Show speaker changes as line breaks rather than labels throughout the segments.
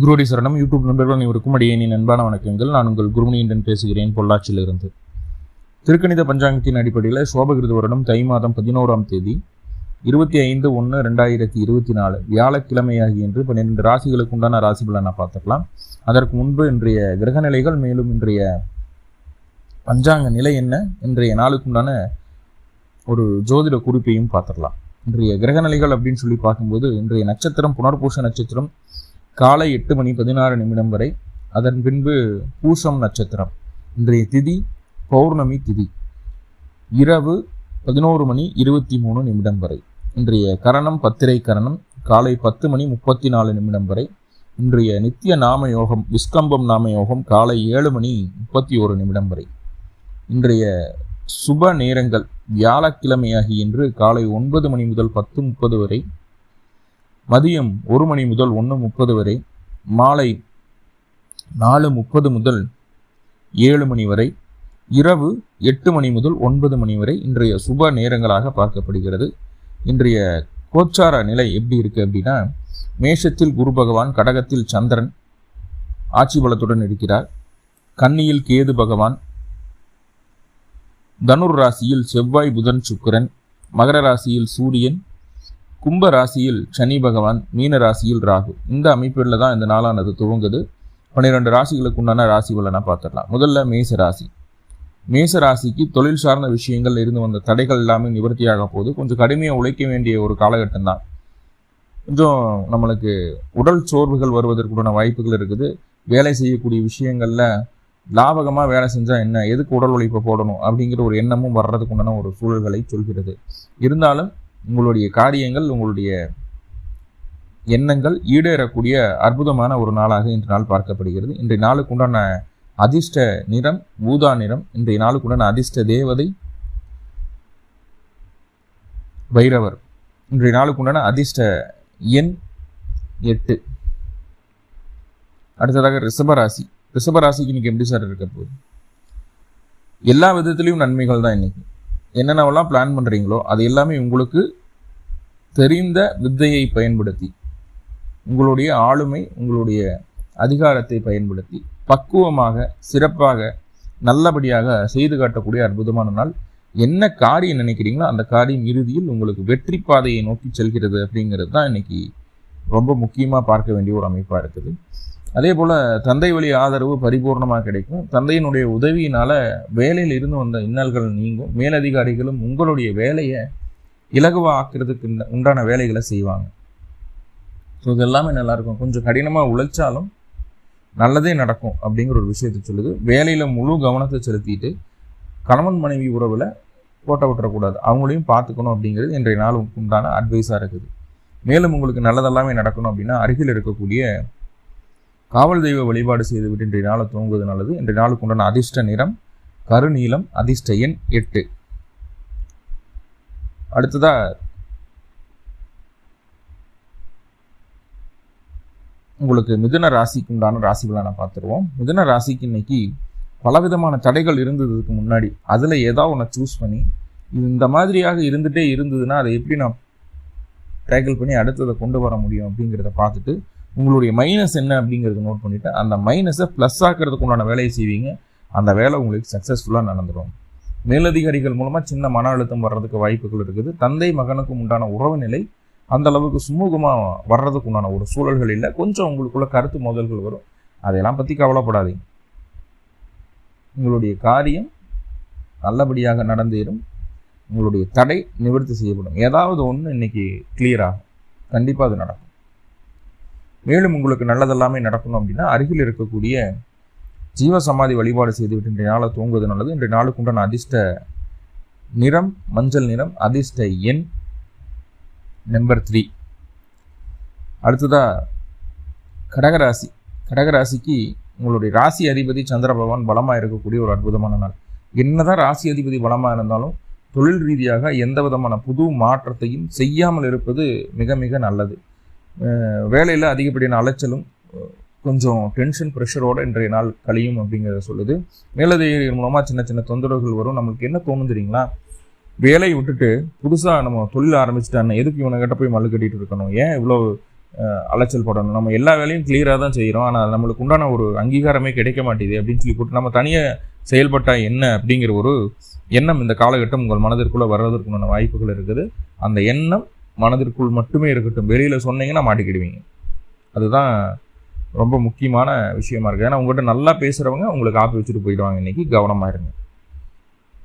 குருவடி சரணம். யூடியூப் நண்பர்கள் இவருக்கும் அடியேனின் அன்பான வணக்கங்கள். நான் உங்கள் குருமணியன் பேசுகிறேன் பொள்ளாச்சியிலிருந்து. திருக்கணித பஞ்சாங்கத்தின் அடிப்படையில் சோபகிருத வருடம் தை மாதம் பதினோராம் தேதி இருபத்தி ஐந்து ஒன்று ரெண்டாயிரத்தி இருபத்தி நாலு வியாழக்கிழமையாகி என்று பன்னிரெண்டு ராசிகளுக்கு உண்டான ராசி பலனை பார்த்துக்கலாம். அதற்கு முன்பு இன்றைய கிரக நிலைகள் மேலும் இன்றைய பஞ்சாங்க நிலை என்ன இன்றைய நாளுக்குண்டான ஒரு ஜோதிட குறிப்பையும் பார்த்துடலாம் இன்றைய கிரகநிலைகள் அப்படின்னு சொல்லி பார்க்கும்போது இன்றைய நட்சத்திரம் புனர்பூச நட்சத்திரம் காலை எட்டு மணி பதினாறு நிமிடம் வரை அதன் பின்பு பூசம் நட்சத்திரம் இன்றைய திதி பௌர்ணமி திதி இரவு பதினோரு மணி இருபத்தி மூணு நிமிடம் வரை இன்றைய கரணம் பத்திரை கரணம் காலை பத்து மணி முப்பத்தி நாலு நிமிடம் வரை இன்றைய நித்திய நாம யோகம் விஸ்கம்பம் நாம யோகம் காலை ஏழு மணி முப்பத்தி ஒரு நிமிடம் வரை. இன்றைய சுப நேரங்கள் வியாழக்கிழமையாகி இன்று காலை ஒன்பது மணி முதல் பத்து முப்பது வரை மதியம் ஒரு மணி முதல் ஒன்று முப்பது வரை மாலை நாலு முப்பது முதல் ஏழு மணி வரை இரவு எட்டு மணி முதல் ஒன்பது மணி வரை இன்றைய சுப நேரங்களாக பார்க்கப்படுகிறது. இன்றைய கோச்சார நிலை எப்படி இருக்குது அப்படின்னா மேஷத்தில் குரு பகவான் கடகத்தில் சந்திரன் ஆட்சி பலத்துடன் இருக்கிறார். கன்னியில் கேது பகவான் தனுர் ராசியில் செவ்வாய் புதன் சுக்கிரன் மகர ராசியில் சூரியன் கும்ப ராசியில் சனி பகவான் மீன ராசியில் ராகு. இந்த அமைப்பில் தான் இந்த நாளானது துவங்குது. பன்னிரெண்டு ராசிகளுக்கு உண்டான ராசி உள்ளன பார்த்துடலாம். முதல்ல மேச ராசி. மேச ராசிக்கு தொழில் சார்ந்த விஷயங்கள் இருந்து வந்த தடைகள் எல்லாமே நிவர்த்தியாக போகுது. கொஞ்சம் கடுமையாக உழைக்க வேண்டிய ஒரு காலகட்டம் தான். கொஞ்சம் நம்மளுக்கு உடல் சோர்வுகள் வருவதற்குண்டான வாய்ப்புகள் இருக்குது. வேலை செய்யக்கூடிய விஷயங்களில் லாபகமாக வேலை செஞ்சால் என்ன? எதுக்கு உடல் உழைப்பை போடணும்? அப்படிங்கிற ஒரு எண்ணமும் வர்றதுக்கு உண்டான ஒரு சூழல்களை சொல்கிறது. இருந்தாலும் உங்களுடைய காரியங்கள் உங்களுடைய எண்ணங்கள் ஈடேறக்கூடிய அற்புதமான ஒரு நாளாக இன்று நாள் பார்க்கப்படுகிறது. இன்றைய நாளுக்கு உண்டான அதிர்ஷ்ட நிறம் ஊதா நிறம். இன்றைய நாளுக்கு உண்டான அதிர்ஷ்ட தேவதை வைரவர் இன்றைய நாளுக்கு உண்டான அதிர்ஷ்ட எண் எட்டு. அடுத்ததாக ரிஷபராசி. ரிஷபராசிக்கு இன்னைக்கு எப்படி சார் இருக்க போகுது? எல்லா விதத்துலேயும் நன்மைகள் தான் இன்னைக்கு. என்னென்னவெல்லாம் பிளான் பண்ணுறீங்களோ அது எல்லாமே உங்களுக்கு தெரிந்த வித்தையை பயன்படுத்தி உங்களுடைய ஆளுமை உங்களுடைய அதிகாரத்தை பயன்படுத்தி பக்குவமாக சிறப்பாக நல்லபடியாக செய்து காட்டக்கூடிய அற்புதமான நாள். என்ன காரியம் நினைக்கிறீங்களோ அந்த காரியம் இறுதியில் உங்களுக்கு வெற்றி பாதையை நோக்கி செல்கிறது அப்படிங்கிறது தான் இன்னைக்கு ரொம்ப முக்கியமாக பார்க்க வேண்டிய ஒரு அமைப்பாக இருக்குது. அதே போல் தந்தை வழி ஆதரவு பரிபூர்ணமாக கிடைக்கும். தந்தையினுடைய உதவியினால் வேலையில் இருந்து வந்த இன்னல்கள் நீங்கும். மேலதிகாரிகளும் உங்களுடைய வேலையை இலகுவாக ஆக்கிறதுக்கு உண்டான வேலைகளை செய்வாங்க. ஸோ இது எல்லாமே நல்லாயிருக்கும். கொஞ்சம் கடினமாக உழைச்சாலும் நல்லதே நடக்கும் அப்படிங்கிற ஒரு விஷயத்தை சொல்லுது. வேலையில் முழு கவனத்தை செலுத்திட்டு கணவன் மனைவி உறவில் கோட்டை விட்டுறக்கூடாது அவங்களையும் பார்த்துக்கணும் அப்படிங்கிறது இன்றைய நாள் உண்டான அட்வைஸாக இருக்குது. மேலும் உங்களுக்கு நல்லதெல்லாமே நடக்கணும் அப்படின்னா அருகில் இருக்கக்கூடிய காவல் தெய்வ வழிபாடு செய்துவிட்டு இன்றைய நாளை தூங்குவது நல்லது. இன்றைய நாளுக்கு உண்டான அதிர்ஷ்ட நிறம் கருநீலம் அதிர்ஷ்ட எண் எட்டு. அடுத்ததா உங்களுக்கு மிதுன ராசிக்கு உண்டான ராசிகளை நான் பார்த்துருவோம். மிதுன ராசிக்கு இன்னைக்கு பலவிதமான தடைகள் இருந்ததுக்கு முன்னாடி அதில் ஏதாவது ஒன்று சூஸ் பண்ணி இந்த மாதிரியாக இருந்துகிட்டே இருந்ததுன்னா அதை எப்படி நான் டேக்கிள் பண்ணி அடுத்ததை கொண்டு வர முடியும் அப்படிங்கிறத பார்த்துட்டு உங்களுடைய மைனஸ் என்ன அப்படிங்கிறது நோட் பண்ணிவிட்டு அந்த மைனஸை ப்ளஸ் ஆக்கிறதுக்கு உண்டான வேலையை செய்வீங்க. அந்த வேலை உங்களுக்கு சக்ஸஸ்ஃபுல்லாக நடந்துடும் மேலதிகாரிகள் மூலமாக சின்ன மன அழுத்தம் வர்றதுக்கு வாய்ப்புகள் இருக்குது. தந்தை மகனுக்கும் உண்டான உறவு நிலை அந்த அளவுக்கு சுமூகமாக வர்றதுக்கு உண்டான ஒரு சூழல்கள் இல்லை. கொஞ்சம் உங்களுக்குள்ள கருத்து மோதல்கள் வரும். அதையெல்லாம் பற்றி கவலைப்படாதீங்க. உங்களுடைய காரியம் நல்லபடியாக நடந்தேறும். உங்களுடைய தடை நிவர்த்தி செய்யப்படும். ஏதாவது ஒன்று இன்னைக்கு கிளியர் ஆகும். கண்டிப்பாக அது நடக்கும். மேலும் உங்களுக்கு நல்லதெல்லாமே நடக்கணும் அப்படின்னா அருகில் இருக்கக்கூடிய ஜீவ சமாதி வழிபாடு செய்துவிட்டு இன்றைய நாளை தூங்குவது நல்லது. இன்றைய நாளுக்கு உண்டான அதிர்ஷ்ட நிறம் மஞ்சள் நிறம் அதிர்ஷ்ட எண் நம்பர் த்ரீ அடுத்ததாக கடகராசி. கடகராசிக்கு உங்களுடைய ராசி அதிபதி சந்திர பகவான் பலமாக இருக்கக்கூடிய ஒரு அற்புதமான நாள். என்னதான் ராசி அதிபதி பலமாக இருந்தாலும் தொழில் ரீதியாக எந்த விதமான புது மாற்றத்தையும் செய்யாமல் இருப்பது மிக மிக நல்லது. வேலையில் அதிகப்படியான அலைச்சலும் கொஞ்சம் டென்ஷன் ப்ரெஷரோட இன்றைய நாள் கழியும் அப்படிங்கிறத சொல்லுது. மேலதிகாரிகள் மூலமாக சின்ன சின்ன தொந்தரவுகள் வரும். நம்மளுக்கு என்ன தோணும் தெரியுங்களா? வேலையை விட்டுட்டு புதுசாக நம்ம தொழில் ஆரம்பிச்சுட்டான்னு எதுக்கு இவனை கிட்ட போய் மல்லு கட்டிட்டு இருக்கணும்? ஏன் இவ்வளோ அலைச்சல் படணும்? நம்ம எல்லா வேலையும் கிளியராக தான் செய்கிறோம் ஆனால் நம்மளுக்கு உண்டான ஒரு அங்கீகாரமே கிடைக்க மாட்டேது அப்படின்னு சொல்லி போட்டு நம்ம தனியாக செயல்பட்டால் என்ன அப்படிங்கிற ஒரு எண்ணம் இந்த காலகட்டம் உங்கள் மனதிற்குள்ளே வர்றதற்குண்டான வாய்ப்புகள் இருக்குது. அந்த எண்ணம் மனதிற்குள் மட்டுமே இருக்கட்டும். வெளியில் சொன்னீங்கன்னா மாட்டிக்கிடுவீங்க. அதுதான் ரொம்ப முக்கியமான விஷயமா இருக்குது ஏன்னா உங்கள்கிட்ட நல்லா பேசுகிறவங்க உங்களுக்கு காப்பி வச்சுட்டு போயிடுவாங்க. இன்னைக்கு கவனமாக இருங்க.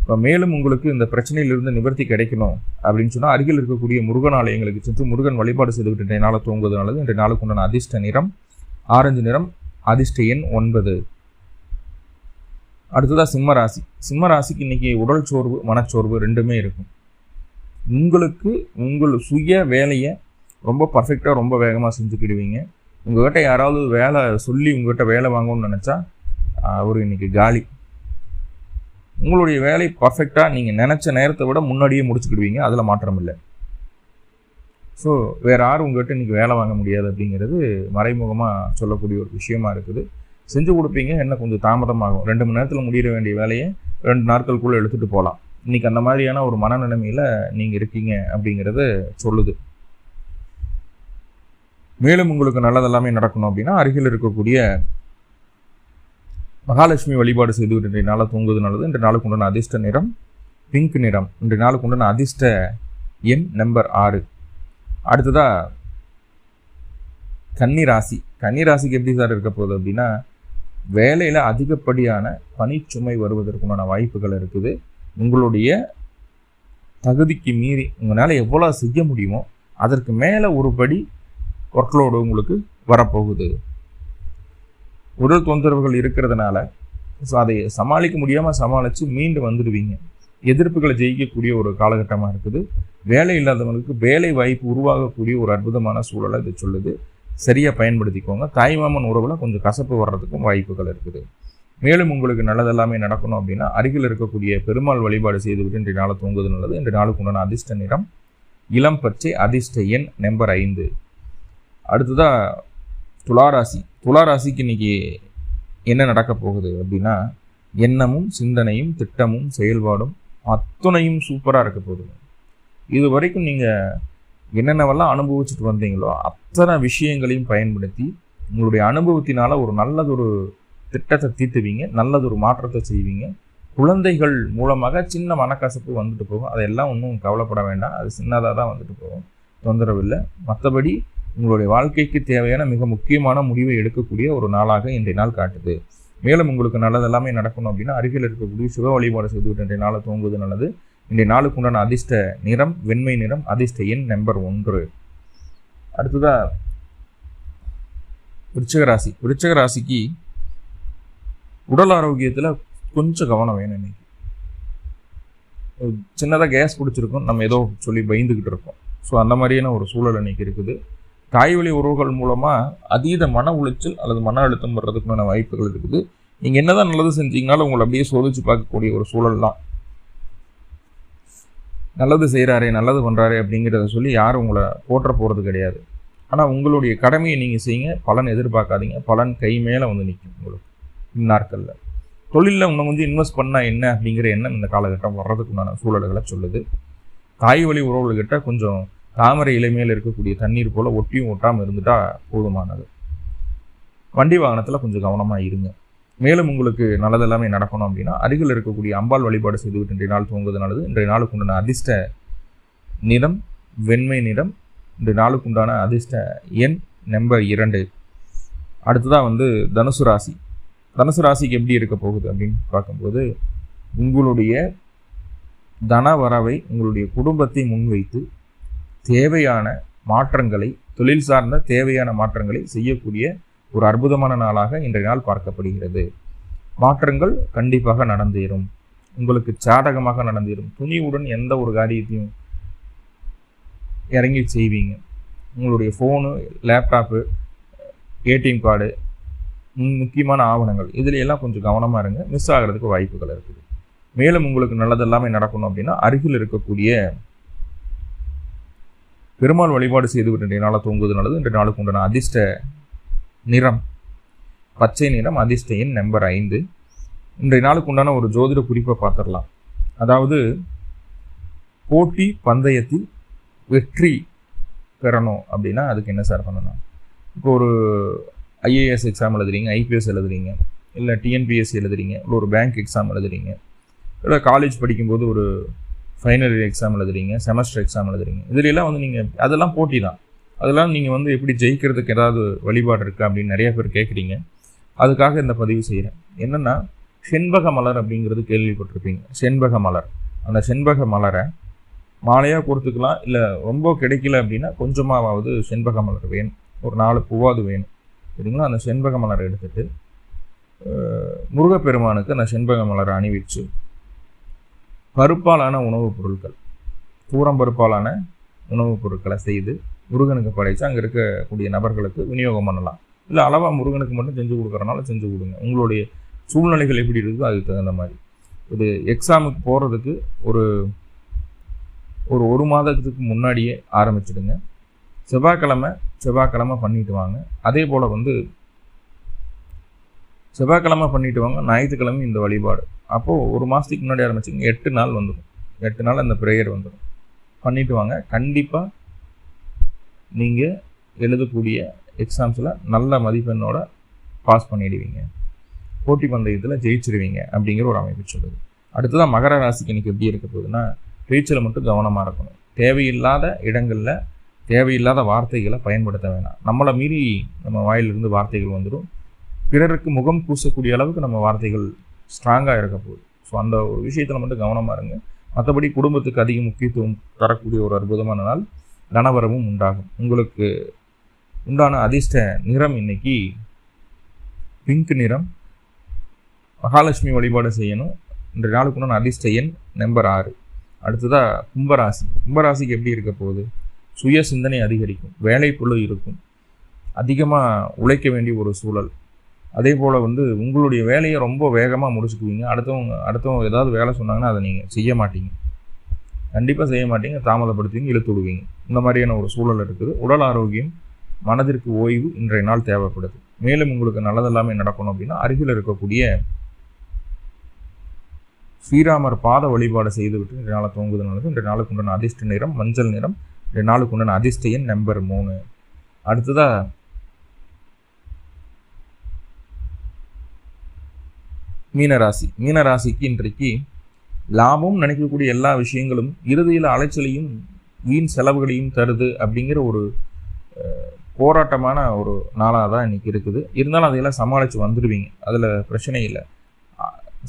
இப்போ மேலும் உங்களுக்கு இந்த பிரச்சனையிலிருந்து நிவர்த்தி கிடைக்கணும் அப்படின்னு சொன்னால் அருகில் இருக்கக்கூடிய முருகன் ஆலயங்களுக்கு சென்று முருகன் வழிபாடு செய்துவிட்டு இன்றைய நாளை தூங்குவது நல்லது. இன்றைய நாளுக்கு உண்டான அதிர்ஷ்ட நிறம் ஆரஞ்சு நிறம் அதிர்ஷ்ட எண் ஒன்பது. அடுத்ததாக சிம்ம ராசி. சிம்ம ராசிக்கு இன்னைக்கு உடல் சோர்வு மனச்சோர்வு ரெண்டுமே இருக்கும். உங்களுக்கு உங்கள் சுய வேலையை ரொம்ப பர்ஃபெக்டாக ரொம்ப வேகமாக செஞ்சுக்கிடுவீங்க. உங்கள்கிட்ட யாராவது வேலை சொல்லி உங்கள்கிட்ட வேலை வாங்கணும்னு நினச்சா அவர் இன்னைக்கு காலி. உங்களுடைய வேலை பர்ஃபெக்டாக நீங்கள் நினச்ச நேரத்தை விட முன்னாடியே முடிச்சுக்கிடுவீங்க. அதில் மாற்றம் இல்லை. ஸோ வேறு யாரும் உங்கள்கிட்ட இன்றைக்கி வேலை வாங்க முடியாது அப்படிங்கிறது மறைமுகமாக சொல்லக்கூடிய ஒரு விஷயமா இருக்குது. செஞ்சு கொடுப்பீங்க. என்ன கொஞ்சம் தாமதமாகும். ரெண்டு மணி நேரத்தில் முடிகிற வேண்டிய வேலையை ரெண்டு நாட்களுக்குள்ளே எடுத்துகிட்டு போகலாம் இன்றைக்கி அந்த மாதிரியான ஒரு மனநிலைமையில் நீங்கள் இருக்கீங்க அப்படிங்கிறது சொல்லுது. மேலும் உங்களுக்கு நல்லதெல்லாமே நடக்கணும் அப்படின்னா அருகில் இருக்கக்கூடிய மகாலட்சுமி வழிபாடு செய்து இன்றைய நாளை தூங்குவது நல்லது. இன்றைய நாளுக்கு உண்டான அதிர்ஷ்ட நிறம் பிங்க் நிறம். இன்றைய நாளுக்கு உண்டான அதிர்ஷ்ட எண் நம்பர் ஆறு. அடுத்ததாக கன்னி ராசி. கன்னி ராசிக்கு எப்படி சார் இருக்க போகுது அப்படின்னா வேலையில் அதிகப்படியான பனிச்சுமை வருவதற்குண்டான வாய்ப்புகள் இருக்குது. உங்களுடைய தகுதிக்கு மீறி உங்களால் எவ்வளோ செய்ய முடியுமோ அதற்கு மேலே ஒரு படி ஒர்க்லோடு உங்களுக்கு வரப்போகுது. உடல் தொந்தரவுகள் இருக்கிறதுனால ஸோ அதை சமாளிக்க முடியாமல் சமாளித்து மீண்டு வந்துடுவீங்க. எதிர்ப்புகளை ஜெயிக்கக்கூடிய ஒரு காலகட்டமாக இருக்குது. வேலை இல்லாதவங்களுக்கு வேலை வாய்ப்பு உருவாகக்கூடிய ஒரு அற்புதமான சூழலை இது சொல்லுது. சரியாக பயன்படுத்திக்கோங்க. தாய்மாமன் உறவில் கொஞ்சம் கசப்பு வர்றதுக்கும் வாய்ப்புகள் இருக்குது. மேலும் உங்களுக்கு நல்லதெல்லாமே நடக்கணும் அப்படின்னா அருகில் இருக்கக்கூடிய பெருமாள் வழிபாடு செய்துவிட்டு இன்றைய நாளை தூங்குவது நல்லது. இன்றைய நாளுக்கு உண்டான அதிர்ஷ்ட நிறம் இளம் பச்சை அதிர்ஷ்ட எண் நம்பர் ஐந்து. அடுத்ததாக துளாராசி. துளாராசிக்கு இன்னைக்கு என்ன நடக்க போகுது அப்படின்னா எண்ணமும் சிந்தனையும் திட்டமும் செயல்பாடும் அத்துணையும் சூப்பராக இருக்க போகுது. இது வரைக்கும் நீங்கள் என்னென்னவெல்லாம் அனுபவிச்சுட்டு வந்தீங்களோ அத்தனை விஷயங்களையும் பயன்படுத்தி உங்களுடைய அனுபவத்தினால ஒரு நல்லதொரு திட்டத்தை தீர்த்துவீங்க ஒரு மாற்றத்தை செய்வீங்க. குழந்தைகள் மூலமாக சின்ன மனக்கசப்பு வந்துட்டு போகும். அதெல்லாம் ஒன்றும் கவலைப்பட வேண்டாம். அது சின்னதாக தான் வந்துட்டு போகும். தொந்தரவு இல்லை மற்றபடி உங்களுடைய வாழ்க்கைக்கு தேவையான மிக முக்கியமான முடிவை எடுக்கக்கூடிய ஒரு நாளாக இன்றைய நாள் காட்டுது. மேலும் உங்களுக்கு நல்லதெல்லாமே நடக்கணும் அப்படின்னா அருகில் இருக்கக்கூடிய சுக வழிபாடு செய்துவிட்டு இன்றைய நாளை தூங்குவது நல்லது. இன்றைய நாளுக்கு உண்டான அதிர்ஷ்ட நிறம் வெண்மை நிறம் அதிர்ஷ்ட எண் நம்பர் ஒன்று. அடுத்ததாக விருச்சக ராசி. விருச்சக ராசிக்கு உடல் ஆரோக்கியத்தில் கொஞ்சம் கவனம் வேணும் இன்னைக்கு. சின்னதாக கேஸ் பிடிச்சிருக்கும் நம்ம ஏதோ சொல்லி பயந்துக்கிட்டு இருக்கோம். ஸோ அந்த மாதிரியான ஒரு சூழல் இன்னைக்கு இருக்குது. தாய்வழி உறவுகள் மூலமாக அதீத மன உளைச்சல் அல்லது மன அழுத்தம் வர்றதுக்குமான வாய்ப்புகள் இருக்குது. நீங்கள் என்னதான் நல்லது செஞ்சீங்கனாலும் உங்களை அப்படியே சோதிச்சு பார்க்கக்கூடிய ஒரு சூழல் தான். நல்லது செய்கிறாரே நல்லது பண்ணுறாரே அப்படிங்கிறத சொல்லி யாரும் உங்களை போற்ற போகிறது கிடையாது. ஆனால் உங்களுடைய கடமையை நீங்கள் செய்யுங்க. பலன் எதிர்பார்க்காதீங்க. பலன் கை மேலே வந்து நிற்கும் உங்களுக்கு. இந்நாட்களில் தொழிலில் இன்னும் கொஞ்சம் இன்வெஸ்ட் பண்ணால் என்ன அப்படிங்கிற எண்ணம் இந்த காலகட்டம் வர்றதுக்குண்டான சூழல்களை சொல்லுது. தாய் வழி உறவுகள்கிட்ட கொஞ்சம் தாமரை இலைமையில் இருக்கக்கூடிய தண்ணீர் போல் ஒட்டியும் ஒட்டாமல் இருந்துட்டா போதுமானது. வண்டி வாகனத்தில் கொஞ்சம் கவனமாக இருங்க. மேலும் உங்களுக்கு நல்லதெல்லாமே நடக்கணும் அப்படின்னா அருகில் இருக்கக்கூடிய அம்பாள் வழிபாடு செய்துவிட்டு இன்றைய நாள் தூங்குவது நல்லது. இன்றைய நாளுக்கு உண்டான அதிர்ஷ்ட நிறம் வெண்மை நிறம் இன்றைய நாளுக்கு உண்டான அதிர்ஷ்ட எண் நம்பர் இரண்டு. அடுத்ததாக வந்து தனுசு ராசி. தனுசு ராசிக்கு எப்படி இருக்க போகுது அப்படின்னு பார்க்கும்போது உங்களுடைய தன வரவை உங்களுடைய குடும்பத்தை முன்வைத்து தேவையான மாற்றங்களை தொழில் சார்ந்த தேவையான மாற்றங்களை செய்யக்கூடிய ஒரு அற்புதமான நாளாக இன்றைய நாள் பார்க்கப்படுகிறது. மாற்றங்கள் கண்டிப்பாக நடந்தேறும். உங்களுக்கு சாதகமாக நடந்தேறும். துணிவுடன் எந்த ஒரு காரியத்தையும் இறங்கி செய்வீங்க. உங்களுடைய ஃபோனு லேப்டாப்பு ஏடிஎம் கார்டு முக்கியமான ஆவணங்கள். இதில் எல்லாம் கொஞ்சம் கவனமாக இருங்க. மிஸ் ஆகிறதுக்கு வாய்ப்புகள் இருக்குது. மேலும் உங்களுக்கு நல்லது எல்லாமே நடக்கணும் அப்படின்னா அருகில் இருக்கக்கூடிய பெருமாள் வழிபாடு செய்துவிட்டு இன்றைய நாளை தூங்குவது நல்லது. இன்றைய நாளுக்கு உண்டான அதிர்ஷ்ட நிறம் பச்சை நிறம் அதிர்ஷ்ட எண் நம்பர் ஐந்து. இன்றைய நாளுக்கு உண்டான ஒரு ஜோதிட குறிப்பை பார்த்துடலாம். அதாவது போட்டி பந்தயத்தில் வெற்றி பெறணும் அப்படின்னா அதுக்கு என்ன சார் பண்ணணும்? இப்போ ஒரு ஐஏஎஸ் எக்ஸாம் எழுதுறீங்க ஐபிஎஸ் எழுதுறீங்க இல்லை டிஎன்பிஎஸ்சி எழுதுறீங்க இல்லை ஒரு பேங்க் எக்ஸாம் எழுதுறீங்க இல்லை காலேஜ் படிக்கும்போது ஒரு ஃபைனல் எக்ஸாம் எழுதுறீங்க செமஸ்டர் எக்ஸாம் எழுதுறீங்க இதுலலாம் வந்து நீங்கள் அதெல்லாம் போட்டி தான். அதெல்லாம் நீங்கள் வந்து எப்படி ஜெயிக்கிறதுக்கு ஏதாவது வழிபாடு இருக்கா அப்படின்னு நிறைய பேர் கேட்குறீங்க அதுக்காக இந்த பதிவு செய்கிறேன் என்னென்னா செண்பக மலர் அப்படிங்கிறது கேள்விப்பட்டிருப்பீங்க. செண்பக மலர். அந்த செண்பக மலரை மாலையாக கொடுத்துக்கலாம் இல்லை ரொம்ப கிடைக்கல அப்படின்னா கொஞ்சமாவது செண்பக மலர் வேணும். ஒரு நாலு பூவாது வேணும். சரிங்களா? அந்த செண்பக மலரை எடுத்துட்டு முருகப்பெருமானுக்கு அந்த செண்பக மலரை அணிவிச்சு பருப்பாலான உணவுப் பொருட்கள் பூரம் பருப்பாலான உணவுப் பொருட்களை செய்து முருகனுக்கு படைத்து அங்கே இருக்கக்கூடிய நபர்களுக்கு விநியோகம் பண்ணலாம். இல்லை அளவாக முருகனுக்கு மட்டும் செஞ்சு கொடுக்குறனால செஞ்சு கொடுங்க. உங்களுடைய சூழ்நிலைகள் எப்படி இருக்குதோ அதுக்கு தகுந்த மாதிரி. இது எக்ஸாமுக்கு போகிறதுக்கு ஒரு ஒரு ஒரு மாதத்துக்கு முன்னாடியே ஆரம்பிச்சிடுங்க. செவ்வாய்க்கிழமை செவ்வாய்க்கிழமை பண்ணிட்டு வாங்க. அதே போல் வந்து செவ்வாய்க்கிழமை பண்ணிட்டு வாங்க ஞாயிற்றுக்கிழமை இந்த வழிபாடு. அப்போது ஒரு மாதத்துக்கு முன்னாடி ஆரம்பிச்சிங்க எட்டு நாள் வந்துடும். எட்டு நாள் அந்த ப்ரேயர் வந்துடும். பண்ணிட்டு வாங்க. கண்டிப்பாக நீங்கள் எழுதக்கூடிய எக்ஸாம்ஸில் நல்ல மதிப்பெண்ணோட பாஸ் பண்ணிடுவீங்க. போட்டி பந்தயத்தில் ஜெயிச்சிருவீங்க அப்படிங்கிற ஒரு அமைப்பு சொல்லுது. அடுத்ததான் மகர ராசிக்கு இன்னைக்கு எப்படி இருக்க போகுதுன்னா பேச்சில் மட்டும் கவனமாக இருக்கணும். தேவையில்லாத இடங்களில் தேவையில்லாத வார்த்தைகளை பயன்படுத்த வேணாம். நம்மளை மீறி நம்ம வாயிலிருந்து வார்த்தைகள் வந்துடும். பிறருக்கு முகம் பூசக்கூடிய அளவுக்கு நம்ம வார்த்தைகள் ஸ்ட்ராங்காக இருக்க போகுது. ஸோ அந்த ஒரு விஷயத்தில் மட்டும் கவனமாக இருங்க. மற்றபடி குடும்பத்துக்கு அதிக முக்கியத்துவம் தரக்கூடிய ஒரு அற்புதமான நாள் தனவரமும் உண்டாகும். உங்களுக்கு உண்டான அதிர்ஷ்ட நிறம் இன்னைக்கு பிங்க் நிறம். மகாலட்சுமி வழிபாடு செய்யணும். இன்றைய நாளுக்கு உண்டான அதிர்ஷ்ட எண் நம்பர் ஆறு. அடுத்ததாக கும்பராசி. கும்பராசிக்கு எப்படி இருக்க போகுது? சுய சிந்தனை அதிகரிக்கும் வேலைப்புழு இருக்கும் அதிகமாக உழைக்க வேண்டிய ஒரு சூழல். அதே போல் வந்து உங்களுடைய வேலையை ரொம்ப வேகமாக முடிச்சுக்குவீங்க. அடுத்தவங்க அடுத்தவங்க ஏதாவது வேலை சொன்னாங்கன்னா அதை நீங்கள் செய்ய மாட்டீங்க. கண்டிப்பாக செய்ய மாட்டீங்க. தாமதப்படுத்துவீங்க இழுத்து விடுவீங்க. இந்த மாதிரியான ஒரு சூழல் இருக்குது. உடல் ஆரோக்கியம் மனதிற்கு ஓய்வு இன்றைய நாள் தேவைப்படுது. மேலும் உங்களுக்கு நல்லதெல்லாமே நடக்கணும் அப்படின்னா அருகில் இருக்கக்கூடிய ஸ்ரீராமர் பாத வழிபாடு செய்துவிட்டு இன்றைய நாளை தூங்குவது நல்லது இன்றைய நாளுக்கு உண்டான அதிர்ஷ்ட நிறம் மஞ்சள் நிறம் ரெண்டு நாளுக்கு உண்டான அதிர்ஷ்ட எண் நம்பர் மூணு. அடுத்ததாக மீனராசி. மீனராசிக்கு இன்றைக்கு லாபம் நினைக்கக்கூடிய எல்லா விஷயங்களும் இறுதியில் அலைச்சலையும் வீண் செலவுகளையும் தருது அப்படிங்கிற ஒரு போராட்டமான ஒரு நாளாக தான் இன்றைக்கி இருக்குது. இருந்தாலும் அதையெல்லாம் சமாளித்து வந்துடுவீங்க அதில் பிரச்சனை இல்லை.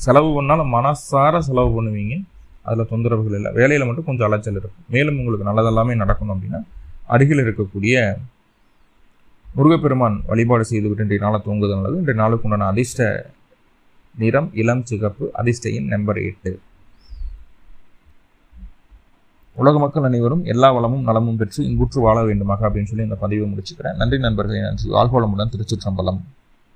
செலவு பண்ணாலும் மனசார செலவு பண்ணுவீங்க. அதில் தொந்தரவுகள் இல்லை. வேலையில் மட்டும் கொஞ்சம் அலைச்சல் இருக்கும். மேலும் உங்களுக்கு நல்லதெல்லாமே நடக்கணும் அப்படின்னா அருகில் இருக்கக்கூடிய முருகப்பெருமான் வழிபாடு செய்துவிட்டு இன்றைய நாளை தூங்குவது நல்லது. இன்றைய நாளுக்கு உண்டான அதிர்ஷ்ட நிறம் இளம் சிகப்பு அதிர்ஷ்டையின் நம்பர் எட்டு. உலக மக்கள் அனைவரும் எல்லா வளமும் நலமும் பெற்று இங்குற்று வாழ வேண்டுமாக அப்படின்னு சொல்லி இந்த பதிவை முடிச்சுக்கிறேன். நன்றி நண்பர்களே நன்றி. வாழ்வளமுடன் திருச்சிற்றம்பலம்.